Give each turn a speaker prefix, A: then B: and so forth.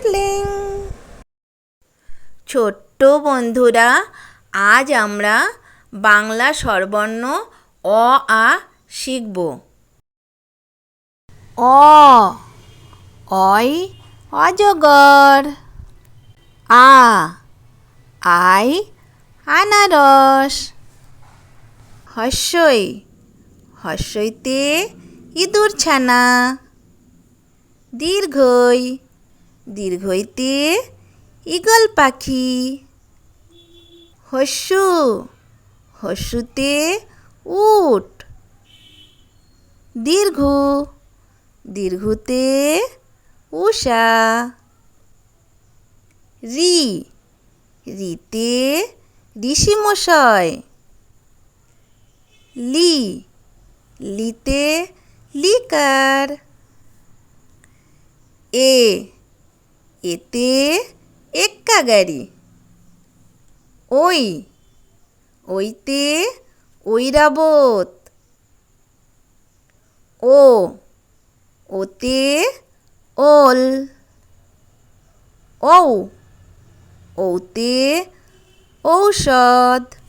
A: Darling ছোট্ট বন্ধুরা, আজ আমরা বাংলা স্বরবর্ণ অ, আ শিখব। অ অয় অজগর। আ, আই, আনারস। হস্যই, হস্যইতে ইঁদুর ছানা। দীর্ঘই দীর্ঘইতে ঈগল পাখি। হস্যু, হস্যুতে উট। দীর্ঘ, দীর্ঘতে উষা। রি, রিতে ঋষিমশাই লি, লিতে লিকার। এ এতে এক্কা গাড়ি। ওই ওইতে ঐরাবত ও ওতে ওল। ঔ ঔতে ঔষধ।